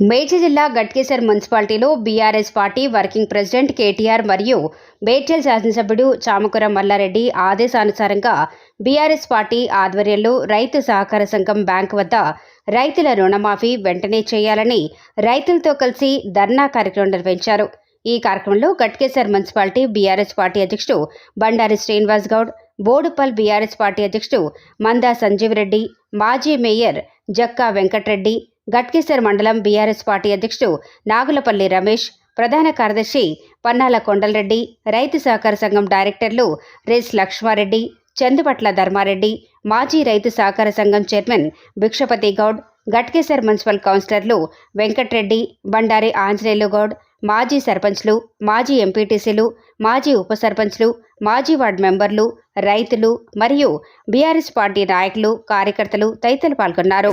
మేడ్చల్ జిల్లా గట్కేసర్ మున్సిపాలిటీలో BRS party working president KTR మరియు మేడ్చల్ శాసనసభ్యుడు చామకుర మల్లారెడ్డి ఆదేశానుసారంగా బీఆర్ఎస్ పార్టీ ఆధ్వర్యంలో రైతు సహకార సంఘం బ్యాంక్ వద్ద రైతుల రుణమాఫీ వెంటనే చేయాలని రైతులతో కలిసి ధర్నా కార్యక్రమం నిర్వహించారు. ఈ కార్యక్రమంలో గట్కేసర్ మున్సిపాలిటీ బీఆర్ఎస్ పార్టీ అధ్యక్షుడు బండారి శ్రీనివాస్ గౌడ్ బోడుపల్ బీఆర్ఎస్ పార్టీ అధ్యక్షుడు మందా సంజీవ్ రెడ్డి మాజీ మేయర్ జక్కా వెంకట్రెడ్డి గట్కేసర్ మండలం బీఆర్ఎస్ పార్టీ అధ్యక్షుడు నాగులపల్లి రమేష్ ప్రధాన కార్యదర్శి పన్నాల కొండలరెడ్డి రైతు సహకార సంఘం డైరెక్టర్లు రేస్ లక్ష్మారెడ్డి చందుపట్ల ధర్మారెడ్డి మాజీ రైతు సహకార సంఘం చైర్మన్ భిక్షపతి గౌడ్ గట్కేసర్ మున్సిపల్ కౌన్సిలర్లు వెంకట్రెడ్డి బండారి ఆంజనేయులు గౌడ్ మాజీ సర్పంచ్లు మాజీ ఎంపీటీసీలు మాజీ ఉప సర్పంచ్లు మాజీ వార్డు మెంబర్లు రైతులు మరియు బీఆర్ఎస్ పార్టీ నాయకులు కార్యకర్తలు తదితరులు పాల్గొన్నారు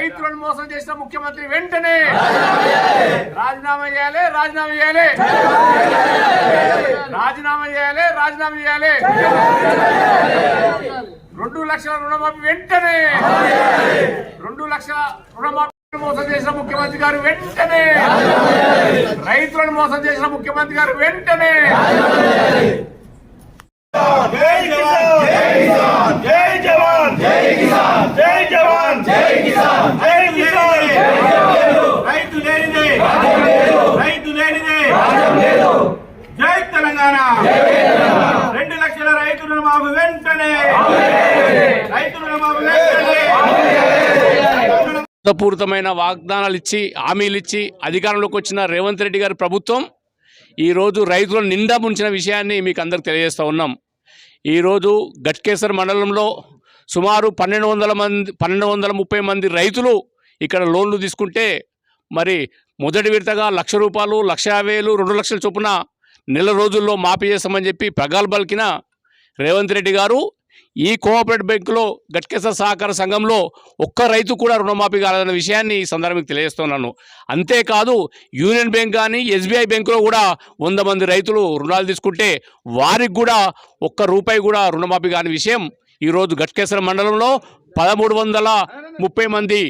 రైతులను మోసం చేసిన ముఖ్యమంత్రి వెంటనే రాజీనామా చేయాలి రాజీనామా చేయాలి. రాజీనామా చేయాలి రాజీనామా చేయాలి. రెండు లక్షల రుణమాఫీ వెంటనే రెండు లక్షల రుణమాఫీ మోసం చేసిన ముఖ్యమంత్రి గారు వెంటనే రైతులను మోసం చేసిన ముఖ్యమంత్రి గారు వెంటనే జై జవాన్ జై జవాన్ జై కిసాన్ జై జవాన్ జై కిసాన్ జై కిసాన్ రైతు లేనిదే రైతు లేనిదే జై తెలంగాణ రెండు లక్షల రైతు రుణమాఫీ వెంటనే రైతు రుణమాఫీ వెంటనే పూర్తమైన వాగ్దానాలు ఇచ్చి హామీలు ఇచ్చి అధికారంలోకి వచ్చిన రేవంత్ రెడ్డి గారి ప్రభుత్వం ఈరోజు రైతులను నిండా ముంచిన విషయాన్ని మీకు అందరికి తెలియజేస్తూ ఉన్నాం. ఈరోజు గట్కేసర్ మండలంలో సుమారు పన్నెండు వందల మంది పన్నెండు వందల ముప్పై మంది రైతులు ఇక్కడ లోన్లు తీసుకుంటే మరి మొదటి విడతగా లక్ష రూపాయలు లక్ష వేలు రెండు లక్షల చొప్పున నెల రోజుల్లో మాఫీ చేస్తామని చెప్పి ప్రగల్భాలకిన రేవంత్ రెడ్డి గారు ఈ కోఆపరేటివ్ బ్యాంకులో గట్కేసర్ సహకార సంఘంలో ఒక్క రైతు కూడా రుణమాఫీ కాలేదన్న విషయాన్ని ఈ సందర్భంగా తెలియజేస్తున్నాను. అంతేకాదు యూనియన్ బ్యాంక్ కానీ ఎస్బీఐ బ్యాంకులో కూడా వంద మంది రైతులు రుణాలు తీసుకుంటే వారికి కూడా ఒక్క రూపాయి కూడా రుణమాఫీ కాని విషయం ఈరోజు గట్కేసర మండలంలో పదమూడు వందల ముప్పై మంది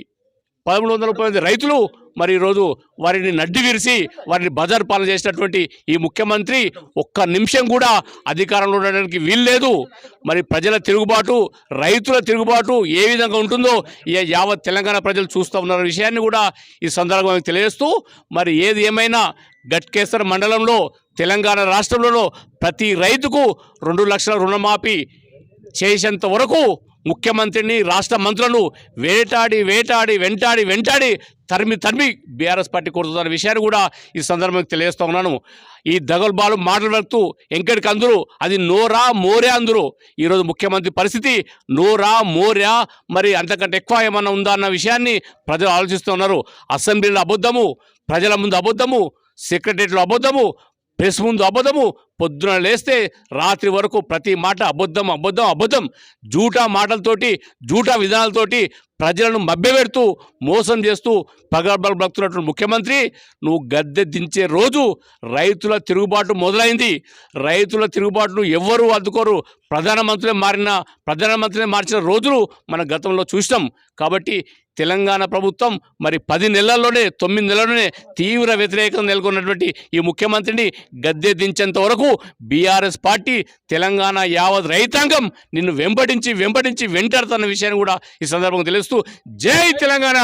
పదమూడు వందల ముప్పై మంది రైతులు మరి ఈరోజు వారిని నడ్డి విరిసి వారిని బజార్ పాలన చేసినటువంటి ఈ ముఖ్యమంత్రి ఒక్క నిమిషం కూడా అధికారంలో ఉండడానికి వీల్లేదు. మరి ప్రజల తిరుగుబాటు రైతుల తిరుగుబాటు ఏ విధంగా ఉంటుందో యావత్ తెలంగాణ ప్రజలు చూస్తూ ఉన్న విషయాన్ని కూడా ఈ సందర్భంగా తెలియజేస్తూ మరి ఏది ఏమైనా గట్కేసర్ మండలంలో తెలంగాణ రాష్ట్రంలో ప్రతి రైతుకు రెండు లక్షల రుణమాఫీ చేసేంత వరకు ముఖ్యమంత్రిని రాష్ట్ర మంత్రులను వేటాడి వేటాడి వెంటాడి వెంటాడి తరిమి తరిమి బీఆర్ఎస్ పార్టీ కొడుతున్న విషయాన్ని కూడా ఈ సందర్భంగా తెలియజేస్తూ ఉన్నాను. ఈ దగల్బాలు మాటలు వెళ్తూ ఎంకటికి అందరూ అది నోరా మోరే అందరూ. ఈరోజు ముఖ్యమంత్రి పరిస్థితి నోరా మోర్యా మరి అంతకంటే ఎక్కువ ఏమన్నా ఉందా అన్న విషయాన్ని ప్రజలు ఆలోచిస్తూ ఉన్నారు. అసెంబ్లీలో అబద్ధము ప్రజల ముందు అబద్ధము సెక్రటరియట్లో అబద్ధము ప్రెస్ ముందు అబద్ధము. పొద్దున లేస్తే రాత్రి వరకు ప్రతి మాట అబద్ధం అబద్ధం అబద్ధం. జూటా మాటలతోటి జూటా విధానాలతోటి ప్రజలను మభ్యపెడుతూ మోసం చేస్తూ పగబలు భక్తున్నటువంటి ముఖ్యమంత్రి నువ్వు గద్దె దించే రోజు రైతుల తిరుగుబాటు మొదలైంది. రైతుల తిరుగుబాటును ఎవ్వరూ అడ్డుకోరు. ప్రధానమంత్రి మారిన ప్రధానమంత్రిని మార్చిన రోజులు మన గతంలో చూసాం కాబట్టి తెలంగాణ ప్రభుత్వం మరి పది నెలల్లోనే తొమ్మిది నెలల్లోనే తీవ్ర వ్యతిరేకత నెలకొన్నటువంటి ఈ ముఖ్యమంత్రిని గద్దె దించేంత వరకు బీఆర్ఎస్ పార్టీ తెలంగాణ యావత్ రైతాంగం నిన్ను వెంబడించి వెంబడించి వెంటాడుతున్న విషయాన్ని కూడా ఈ సందర్భంగా తెలుస్తూ జై తెలంగాణ!